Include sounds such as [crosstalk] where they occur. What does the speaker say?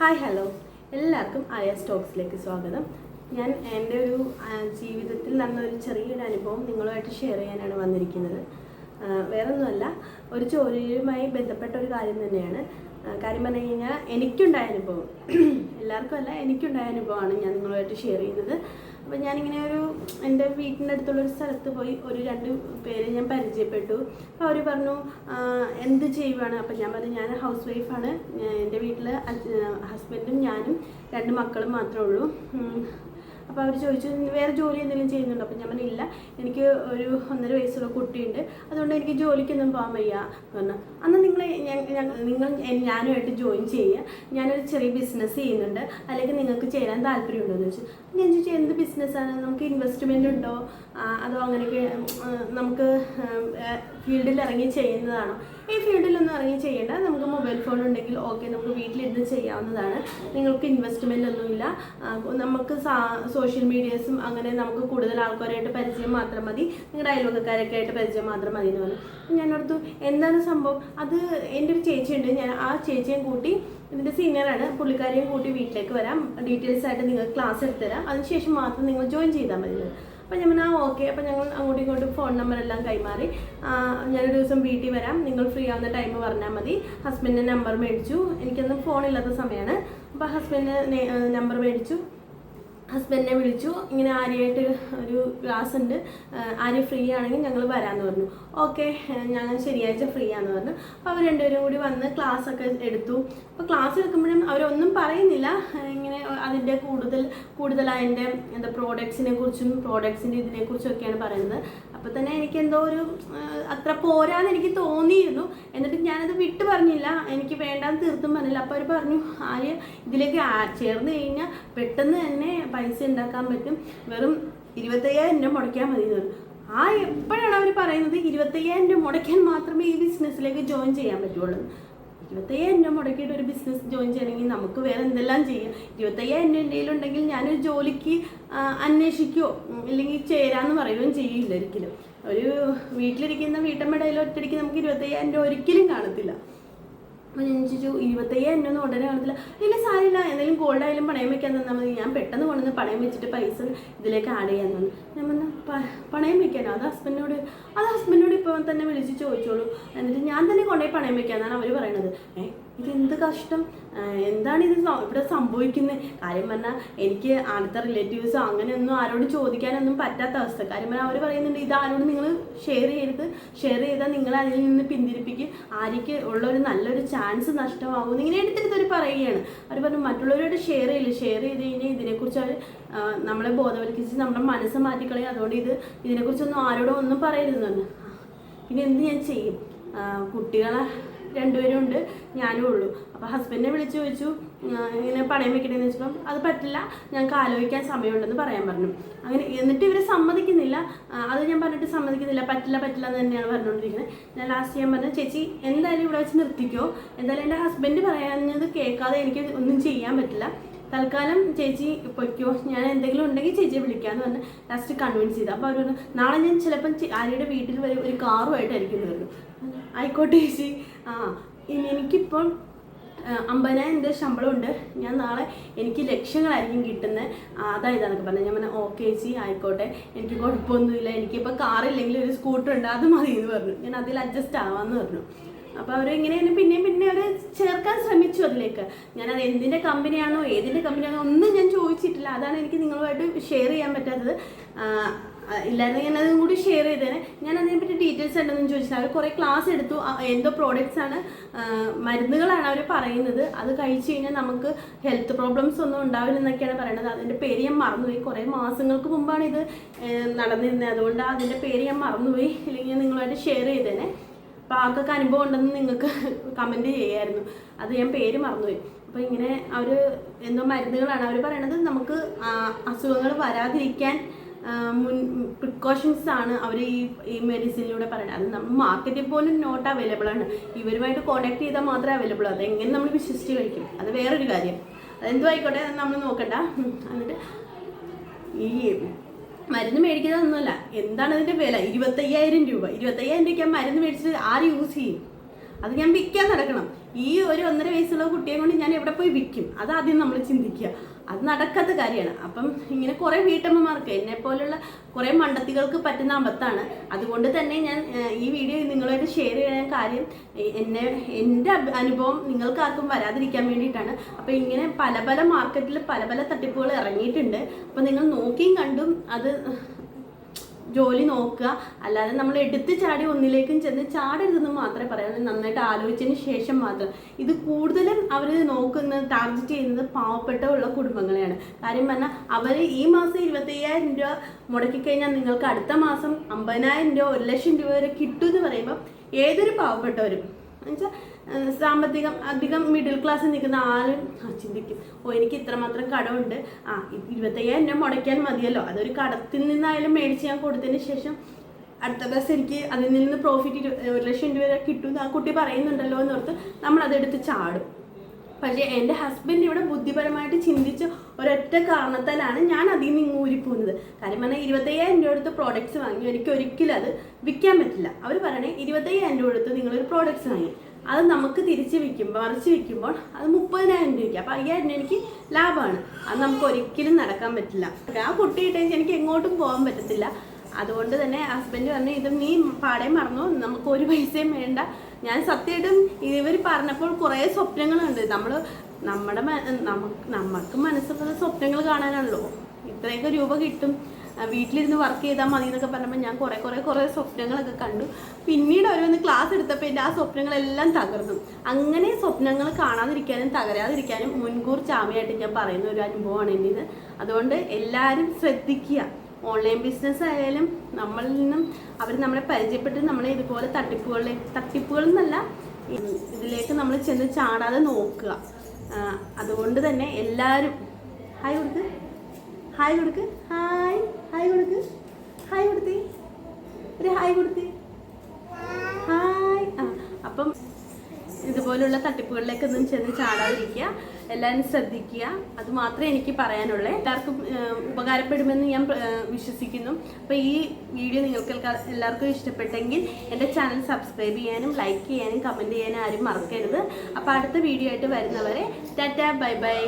Hi hello. എല്ലാവർക്കും ആയ സ്റ്റോക്സിലേക്ക് സ്വാഗതം. ഞാൻ എന്റെ ഒരു ജീവിതത്തിൽ നടന്ന ഒരു ചെറിയൊരു അനുഭവം നിങ്ങളുമായിട്ട് ഷെയർ ചെയ്യാനാണ് വന്നിരിക്കുന്നത്. വേറൊന്നുമല്ല ഒരു ജോലിയുമായി ബന്ധപ്പെട്ട ഒരു കാര്യം തന്നെയാണ്. കാര്യം പറഞ്ഞു കഴിഞ്ഞാൽ എനിക്കുണ്ടായ അനുഭവം. [clears throat] എല്ലാവർക്കും അല്ല എനിക്കുണ്ടായ അനുഭവമാണ് ഞാൻ നിങ്ങളുമായിട്ട് ഷെയർ ചെയ്യുന്നത്. അപ്പോൾ ഞാനിങ്ങനെ ഒരു എന്റെ വീട്ടിന്റെ അടുത്തുള്ള ഒരു സ്ഥലത്ത് പോയി ഒരു രണ്ട് പേര് ഞാൻ പരിചയപ്പെട്ടു. അപ്പോൾ അവർ പറഞ്ഞു എന്ത് ചെയ്യുവാണ്? അപ്പോൾ ഞാൻ പറഞ്ഞു ഞാൻ ഹൗസ് വൈഫാണ് എന്റെ വീട്ടിൽ ഹസ്ബൻഡും ഞാനും രണ്ട് മക്കളും മാത്രമേ ഉള്ളൂ. അപ്പോൾ അവർ ചോദിച്ചു വേറെ ജോലി എന്തെങ്കിലും ചെയ്യുന്നുണ്ടോ? അപ്പോൾ ഞാൻ പറഞ്ഞില്ല എനിക്ക് ഒരു ഒന്നര വയസ്സുള്ള കുട്ടിയുണ്ട്. അതുകൊണ്ട് എനിക്ക് ജോലിക്കൊന്നും പോകാൻ വയ്യ. പറഞ്ഞു. അന്ന് നിങ്ങൾ നിങ്ങൾ ഞാനുമായിട്ട് ജോയിൻ ചെയ്യുക. ഞാനൊരു ചെറിയ ബിസിനസ് ചെയ്യുന്നുണ്ട്. അല്ലെങ്കിൽ നിങ്ങൾക്ക് ചേരാൻ താല്പര്യമുണ്ടോ എന്ന് ചോദിച്ചു. ഞാൻ ചോദിച്ചു എന്ത് ബിസിനസ്സാണ് നമുക്ക് ഇൻവെസ്റ്റ്മെന്റ് ഉണ്ടോ? അതോ അങ്ങനെയൊക്കെ നമുക്ക് ഫീൽഡിൽ ഇറങ്ങി ചെയ്യുന്നതാണോ? ഈ ഫീൽഡിലൊന്നും ഇറങ്ങി ചെയ്യേണ്ട. നമുക്ക് മൊബൈൽ ഫോൺ ഉണ്ടെങ്കിൽ ഓക്കെ നമുക്ക് വീട്ടിലിരുന്ന് ചെയ്യാവുന്നതാണ്. നിങ്ങൾക്ക് ഇൻവെസ്റ്റ്മെന്റ് ഒന്നുമില്ല നമുക്ക് സോഷ്യൽ മീഡിയസും അങ്ങനെ നമുക്ക് കൂടുതൽ ആൾക്കാരായിട്ട് പരിചയം മാത്രം മതി. നിങ്ങളുടെ അയൽവക്കക്കാരൊക്കെ ആയിട്ട് പരിചയം മാത്രം മതി എന്ന് പറഞ്ഞു. ഞാൻ ഓർത്തു എന്താണ് സംഭവം? അത് എന്റെ ഒരു ചേച്ചിയുണ്ട്. ഞാൻ ആ ചേച്ചിയും കൂട്ടി ഇതിന്റെ സീനിയറാണ് പുള്ളിക്കാരെയും കൂട്ടി വീട്ടിലേക്ക് വരാം. ഡീറ്റെയിൽസ് ആയിട്ട് നിങ്ങൾ ക്ലാസ് എടുത്തുതരാം അതിനുശേഷം മാത്രം നിങ്ങൾ ജോയിൻ ചെയ്താൽ മതി. അപ്പോൾ ഞാൻ ആ ഓക്കെ അപ്പോൾ ഞങ്ങൾ അങ്ങോട്ടും ഇങ്ങോട്ടും ഫോൺ നമ്പർ എല്ലാം കൈമാറി. ഞാനൊരു ദിവസം വീട്ടിൽ വരാം. നിങ്ങൾ ഫ്രീ ആവുന്ന ടൈം പറഞ്ഞാൽ മതി. ഹസ്ബൻഡിന്റെ നമ്പർ മേടിച്ചു. എനിക്കൊന്നും ഫോണില്ലാത്ത സമയമാണ്. അപ്പോൾ ഹസ്ബൻഡിന്റെ നമ്പർ മേടിച്ചു. ഹസ്ബൻഡിനെ വിളിച്ചു. ഇങ്ങനെ ആര്യയായിട്ട് ഒരു ക്ലാസ് ഉണ്ട്. ആര്യ ഫ്രീ ആണെങ്കിൽ ഞങ്ങൾ വരാമെന്ന് പറഞ്ഞു. ഓക്കെ ഞങ്ങൾ ശരിയാഴ്ച ഫ്രീ ആണെന്ന് പറഞ്ഞു. അപ്പോൾ അവർ രണ്ടുപേരും കൂടി വന്ന് ക്ലാസ് ഒക്കെ എടുത്തു. അപ്പോൾ ക്ലാസ് എടുക്കുമ്പോഴും അവരൊന്നും പറയുന്നില്ല. ഇങ്ങനെ അതിന്റെ കൂടുതൽ കൂടുതൽ അതിന്റെ എന്താ പ്രോഡക്ട്സിനെ കുറിച്ചും പ്രോഡക്ട്സിന്റെ ഇതിനെക്കുറിച്ചും ഒക്കെയാണ് പറയുന്നത്. അപ്പോൾ തന്നെ എനിക്ക് എന്തോ ഒരു അത്ര പോരാന്ന് എനിക്ക് തോന്നിയിരുന്നു. എന്നിട്ട് ഞാനത് വിട്ടു പറഞ്ഞില്ല. എനിക്ക് വേണ്ടാന്ന് തീർത്തും പറഞ്ഞില്ല. അപ്പോൾ അവർ പറഞ്ഞു ആര്യ ഇതിലേക്ക് ചേർന്ന് കഴിഞ്ഞാൽ പെട്ടെന്ന് തന്നെ പൈസ ഉണ്ടാക്കാൻ പറ്റും. വെറും ഇരുപത്തയ്യായിരം രൂപ മുടക്കിയാൽ മതി. എന്ന് ആ എപ്പോഴാണ് അവർ പറയുന്നത്? ഇരുപത്തയ്യായിരം രൂപ മുടക്കാൻ മാത്രമേ ഈ ബിസിനസ്സിലേക്ക് ജോയിൻ ചെയ്യാൻ പറ്റുള്ളൂ. ഇരുപത്തയ്യായിരം രൂപ മുടക്കിയിട്ട് ഒരു ബിസിനസ് ജോയിൻ ചെയ്യണമെങ്കിൽ നമുക്ക് വേറെ എന്തെല്ലാം ചെയ്യാം? ഇരുപത്തയ്യായിരം രൂപ എന്റെ ഉണ്ടെങ്കിൽ ഞാനൊരു ജോലിക്ക് അന്വേഷിക്കുകയോ ഇല്ലെങ്കിൽ ചേരാന്ന് പറയുകയും ചെയ്യില്ല ഒരിക്കലും. ഒരു വീട്ടിലിരിക്കുന്ന വീട്ടമ്മയുടെ കയ്യിൽ ഒറ്റയടിക്ക് നമുക്ക് ഇരുപത്തയ്യായിരം രൂപ ഒരിക്കലും കാണത്തില്ല. അപ്പോൾ ഞാൻ ചോദിച്ചു ഇരുപത്തയ്യായിരം രൂപ ഉടനെ കാണത്തില്ല. ഇല്ല സാരില്ല എന്തെങ്കിലും ഗോൾഡ് ആയാലും പണയം വെക്കാൻ തന്നാൽ മതി. ഞാൻ പെട്ടെന്ന് കൊണ്ടുവന്ന് പണയം വെച്ചിട്ട് പൈസ ഇതിലേക്ക് ആഡ് ചെയ്യാൻ തന്നു. ഞാൻ "പ- പണയം വെക്കാനോ? അത് ഹസ്ബൻഡിനോട് അത് ഹസ്ബൻഡിനോട് ഇപ്പോൾ തന്നെ വിളിച്ച് ചോദിച്ചോളൂ. എന്നിട്ട് ഞാൻ തന്നെ കൊണ്ടുപോയി പണയം വെക്കാന്നാണ് അവർ പറയണത്. ഏ ഇതെന്ത് കഷ്ടം? എന്താണ് ഇത് ഇവിടെ സംഭവിക്കുന്നത് കാര്യം പറഞ്ഞാൽ എനിക്ക് അടുത്ത റിലേറ്റീവ്സോ അങ്ങനെയൊന്നും ആരോട് ചോദിക്കാനൊന്നും പറ്റാത്ത അവസ്ഥ. കാര്യം പറഞ്ഞാൽ അവർ പറയുന്നുണ്ട് ഇത് ആരോട് നിങ്ങൾ ഷെയർ ചെയ്യരുത്. ഷെയർ ചെയ്താൽ നിങ്ങൾ അതിൽ നിന്ന് പിന്തിരിപ്പിക്കും. ആര്യക്ക് ഉള്ള ഒരു നല്ലൊരു ചാൻസ് നഷ്ടമാകും ഇങ്ങനെ എടുത്തെടുത്ത് അവർ പറയുകയാണ്. അവർ പറഞ്ഞു മറ്റുള്ളവരോട് ഷെയർ ചെയ്യില്ല? ഷെയർ ചെയ്ത് കഴിഞ്ഞാൽ ഇതിനെക്കുറിച്ച് അവർ നമ്മളെ ബോധവൽക്കരിച്ച് നമ്മുടെ മനസ്സ് മാറ്റിക്കളയും. അതുകൊണ്ട് ഇത് ഇതിനെക്കുറിച്ചൊന്നും ആരോടും ഒന്നും പറയരുതെന്ന് പിന്നെ എന്ത് ഞാൻ ചെയ്യും? കുട്ടികളെ രണ്ടുപേരും ഉണ്ട്. ഞാനും ഉള്ളൂ. അപ്പോൾ ഹസ്ബൻഡിനെ വിളിച്ചു ചോദിച്ചു ഇങ്ങനെ പണയം വെക്കണേന്ന് വെച്ചപ്പം അത് പറ്റില്ല ഞങ്ങൾക്ക് ആലോചിക്കാൻ സമയമുണ്ടെന്ന് പറയാൻ പറഞ്ഞു. അങ്ങനെ എന്നിട്ട് ഇവർ സമ്മതിക്കുന്നില്ല. അത് ഞാൻ പറഞ്ഞിട്ട് സമ്മതിക്കുന്നില്ല. പറ്റില്ല പറ്റില്ല എന്ന് തന്നെയാണ് പറഞ്ഞുകൊണ്ടിരിക്കുന്നത് ഞാൻ ലാസ്റ്റ് ഞാൻ പറഞ്ഞു ചേച്ചി എന്തായാലും ഇവിടെ വെച്ച് നിർത്തിക്കോ. എന്തായാലും എന്റെ ഹസ്ബൻഡ് പറയുന്നത് കേൾക്കാതെ എനിക്ക് ഒന്നും ചെയ്യാൻ പറ്റില്ല. തൽക്കാലം ചേച്ചി പൊയ്ക്കോ. ഞാൻ എന്തെങ്കിലും ഉണ്ടെങ്കിൽ ചേച്ചിയെ വിളിക്കാമെന്ന് പറഞ്ഞ് ലാസ്റ്റ് കൺവിൻസ് ചെയ്തു. അപ്പോൾ അവർ നാളെ ഞാൻ ചിലപ്പം ആര്യയുടെ വീട്ടിൽ വരെ ഒരു കാറുമായിട്ടായിരിക്കും വരുന്നു ആയിക്കോട്ടെ ചേച്ചി. ആ എനിക്കിപ്പോൾ എനിക്കിപ്പം അമ്പതിനായിരം രൂപ ശമ്പളമുണ്ട്. ഞാൻ നാളെ എനിക്ക് ലക്ഷങ്ങളായിരിക്കും കിട്ടുന്നത് അതായതാന്നൊക്കെ പറഞ്ഞത് ഞാൻ പറഞ്ഞാൽ ഓക്കെ ചേച്ചി ആയിക്കോട്ടെ. എനിക്ക് കുഴപ്പമൊന്നുമില്ല. എനിക്കിപ്പോൾ കാറില്ലെങ്കിൽ ഒരു സ്കൂട്ടർ ഉണ്ട് അത് മതി എന്ന് പറഞ്ഞു. ഞാൻ അതിൽ അഡ്ജസ്റ്റ് ആവാമെന്ന് പറഞ്ഞു. അപ്പോൾ അവർ ഇങ്ങനെ തന്നെ പിന്നെയും പിന്നെ അവർ ചേർക്കാൻ ശ്രമിച്ചു അതിലേക്ക്. ഞാൻ അത് എന്തിന്റെ കമ്പനിയാണോ ഏതിന്റെ കമ്പനിയാണോ ഒന്നും ഞാൻ ചോദിച്ചിട്ടില്ല. അതാണ് എനിക്ക് നിങ്ങളുമായിട്ട് ഷെയർ ചെയ്യാൻ പറ്റാത്തത്. ഇല്ലായിരുന്നു ഞാൻ അതും കൂടി ഷെയർ ചെയ്തേനെ. ഞാൻ അതിനെപ്പറ്റി ഡീറ്റെയിൽസ് ഉണ്ടെന്ന് ചോദിച്ചാൽ അവർ കുറേ ക്ലാസ് എടുത്തു. എന്തോ പ്രോഡക്റ്റ്സ് ആണ്. മരുന്നുകളാണ് അവർ പറയുന്നത്. അത് കഴിച്ചു കഴിഞ്ഞാൽ നമുക്ക് ഹെൽത്ത് പ്രോബ്ലംസ് ഒന്നും ഉണ്ടാവില്ല എന്നൊക്കെയാണ് പറയുന്നത് അതിന്റെ പേര് ഞാൻ മറന്നുപോയി. കുറേ മാസങ്ങൾക്ക് മുമ്പാണ് ഇത് നടന്നിരുന്നത്. അതുകൊണ്ട് അതിന്റെ പേര് ഞാൻ മറന്നുപോയി. ഇല്ലെങ്കിൽ ഞാൻ നിങ്ങളുമായിട്ട് ഷെയർ ചെയ്തേനെ. അപ്പോൾ ആർക്കൊക്കെ അനുഭവം ഉണ്ടെന്ന് നിങ്ങൾക്ക് കമന്റ് ചെയ്യായിരുന്നു. അത് ഞാൻ പേര് മറന്നുപോയി. അപ്പോൾ ഇങ്ങനെ അവർ എന്തോ മരുന്നുകളാണ് അവർ പറയണത്. നമുക്ക് അസുഖങ്ങൾ വരാതിരിക്കാൻ മുൻ പ്രിക്കോഷൻസ് ആണ് അവർ ഈ ഈ മെഡിസിനിലൂടെ പറയുന്നത് അത് മാർക്കറ്റിൽ പോലും നോട്ട് അവൈലബിൾ ആണ്. ഇവരുമായിട്ട് കോൺടാക്ട് ചെയ്താൽ മാത്രമേ അവൈലബിൾ അത് എങ്ങനെ നമ്മൾ വിശ്വസിച്ച് കഴിക്കും? അത് വേറൊരു കാര്യം. അതെന്തോ ആയിക്കോട്ടെ നമ്മൾ നോക്കണ്ട. എന്നിട്ട് ഈ മരുന്ന് മേടിക്കുന്നതൊന്നുമല്ല. എന്താണ് അതിന്റെ വില? ഇരുപത്തയ്യായിരം രൂപ. ഇരുപത്തയ്യായിരം രൂപയ്ക്ക് ആ മരുന്ന് മേടിച്ച് ആര് യൂസ് ചെയ്യും? അത് ഞാൻ വിൽക്കാൻ നടക്കണം. ഈ ഒരു ഒന്നര വയസ്സുള്ള കുട്ടിയെ കൊണ്ട് ഞാൻ എവിടെ പോയി വിൽക്കും? അത് ആദ്യം നമ്മൾ ചിന്തിക്കുക. അത് നടക്കാത്ത കാര്യമാണ്. അപ്പം ഇങ്ങനെ കുറേ വീട്ടമ്മമാർക്ക് എന്നെ പോലുള്ള കുറേ മണ്ടത്തികൾക്ക് പറ്റുന്ന അബദ്ധമാണ്. അതുകൊണ്ട് തന്നെ ഞാൻ ഈ വീഡിയോ നിങ്ങളുമായിട്ട് ഷെയർ ചെയ്യാൻ കാര്യം എന്നെ എന്റെ അനുഭവം നിങ്ങൾക്ക് ആർക്കും വരാതിരിക്കാൻ വേണ്ടിയിട്ടാണ്. അപ്പോൾ ഇങ്ങനെ പല പല മാർക്കറ്റിൽ പല പല തട്ടിപ്പുകൾ ഇറങ്ങിയിട്ടുണ്ട്. അപ്പോൾ നിങ്ങൾ നോക്കിയും കണ്ടും അത് ജോലി നോക്കുക. അല്ലാതെ നമ്മൾ എടുത്ത് ചാടി ഒന്നിലേക്കും ചെന്ന് ചാടരുതെന്ന് മാത്രമേ പറയാനുള്ളൂ നന്നായിട്ട് ആലോചിച്ചതിന് ശേഷം മാത്രം. ഇത് കൂടുതലും അവർ നോക്കുന്നത് ടാർഗറ്റ് ചെയ്യുന്നത് പാവപ്പെട്ട ഉള്ള കുടുംബങ്ങളെയാണ്. കാര്യം പറഞ്ഞാൽ അവർ ഈ മാസം ഇരുപത്തയ്യായിരം രൂപ മുടക്കി കഴിഞ്ഞാൽ നിങ്ങൾക്ക് അടുത്ത മാസം അമ്പതിനായിരം രൂപ ഒരു ലക്ഷം രൂപ വരെ കിട്ടും എന്ന് പറയുമ്പോൾ ഏതൊരു പാവപ്പെട്ടവരും എന്നുവെച്ചാൽ സാമ്പത്തികം അധികം മിഡിൽ ക്ലാസ്സിൽ നിൽക്കുന്ന ആരും ആ, ചിന്തിക്കും. ഓ എനിക്ക് ഇത്രമാത്രം കടമുണ്ട്. ആ ഇരുപത്തയ്യായിരം രൂപ മുടക്കാൻ മതിയല്ലോ. അതൊരു കടത്തിൽ നിന്നായാലും മേടിച്ച് ഞാൻ കൊടുത്തതിന് ശേഷം അടുത്ത ബസ് എനിക്ക് അതിൽ നിന്ന് പ്രോഫിറ്റ് ഒരു ലക്ഷം രൂപ കിട്ടും ആ കുട്ടി പറയുന്നുണ്ടല്ലോ എന്നോർത്ത് നമ്മൾ അതെടുത്ത് ചാടും. പക്ഷേ എന്റെ ഹസ്ബൻഡ് ഇവിടെ ബുദ്ധിപരമായിട്ട് ചിന്തിച്ച ഒരൊറ്റ കാരണത്താലാണ് ഞാൻ അതിൽ നിന്ന് ഇങ്ങ് ഊരിപ്പോകുന്നത്. കാര്യം പറഞ്ഞാൽ ഇരുപത്തയ്യായിരം രൂപ എടുത്ത് പ്രോഡക്റ്റ്സ് വാങ്ങി. എനിക്ക് ഒരിക്കലും അത് വിൽക്കാൻ പറ്റില്ല. അവർ പറയണേ ഇരുപത്തയ്യായിരം രൂപ എടുത്ത് നിങ്ങളൊരു പ്രോഡക്റ്റ്സ് വാങ്ങി. അത് നമുക്ക് തിരിച്ച് വിൽക്കുമ്പോൾ മറിച്ച് വിൽക്കുമ്പോൾ അത് മുപ്പതിനായിരം രൂപയ്ക്ക്. അപ്പോൾ അയ്യായിരം രൂപ എനിക്ക് ലാഭമാണ്. അത് നമുക്ക് ഒരിക്കലും നടക്കാൻ പറ്റില്ല. ആ കുട്ടി ഇട്ടെങ്കിൽ എനിക്ക് എങ്ങോട്ടും പോകാൻ പറ്റത്തില്ല. അതുകൊണ്ട് തന്നെ ഹസ്ബൻഡ് പറഞ്ഞു ഇത് നീ പാടെ മറന്നു. നമുക്ക് ഒരു പൈസയും വേണ്ട. ഞാൻ സത്യമായിട്ടും ഇവർ പറഞ്ഞപ്പോൾ കുറേ സ്വപ്നങ്ങളുണ്ട്. നമ്മൾ നമ്മുടെ നമുക്ക് നമുക്ക് മനസ്സിലുള്ള സ്വപ്നങ്ങൾ കാണാനാണല്ലോ. ഇത്രയൊക്കെ രൂപ കിട്ടും. വീട്ടിലിരുന്ന് വർക്ക് ചെയ്താൽ മതി എന്നൊക്കെ പറഞ്ഞപ്പോൾ ഞാൻ കുറേ കുറേ കുറേ സ്വപ്നങ്ങളൊക്കെ കണ്ടു. പിന്നീട് വന്ന് ക്ലാസ് എടുത്തപ്പോൾ എന്റെ ആ സ്വപ്നങ്ങളെല്ലാം തകർന്നു. അങ്ങനെ സ്വപ്നങ്ങൾ കാണാതിരിക്കാനും തകരാതിരിക്കാനും മുൻകൂർ ചാമയായിട്ട് ഞാൻ പറയുന്ന ഒരു അനുഭവമാണ് എന്റേത് അതുകൊണ്ട് എല്ലാവരും ശ്രദ്ധിക്കുക. ഓൺലൈൻ ബിസിനസ് ആയാലും നമ്മളിൽ നിന്നും അവർ നമ്മളെ പരിചയപ്പെട്ട് നമ്മളെ ഇതുപോലെ തട്ടിപ്പുകളിലേക്ക് തട്ടിപ്പുകൾ എന്നല്ല ഇതിലേക്ക് നമ്മൾ ചെന്ന് ചാടാതെ നോക്കുക. അതുകൊണ്ട് തന്നെ എല്ലാവരും ഹായ് കൊടുക്ക്. ഹായ് കൊടുക്ക്. ഹായ് ഹായ് കൊടുക്ക്. ഹായ് കൊടുത്തി. ഒരു ഹായ് കൊടുത്തി. ഹായ് ആ അപ്പം ഇതുപോലുള്ള തട്ടിപ്പുകളിലേക്ക് ഒന്നും ചെന്ന് ചാടാതിരിക്കുക. എല്ലാവരും ശ്രദ്ധിക്കുക. അത് മാത്രമേ എനിക്ക് പറയാനുള്ളൂ. എല്ലാവർക്കും ഉപകാരപ്പെടുമെന്ന് ഞാൻ വിശ്വസിക്കുന്നു. അപ്പോൾ ഈ വീഡിയോ നിങ്ങൾക്ക് എല്ലാവർക്കും ഇഷ്ടപ്പെട്ടെങ്കിൽ എന്റെ ചാനൽ സബ്സ്ക്രൈബ് ചെയ്യാനും ലൈക്ക് ചെയ്യാനും കമന്റ് ചെയ്യാനും ആരും മറക്കരുത്. അപ്പോൾ അടുത്ത വീഡിയോ ആയിട്ട് വരുന്നവരെ ടാറ്റാ ബൈ ബൈ.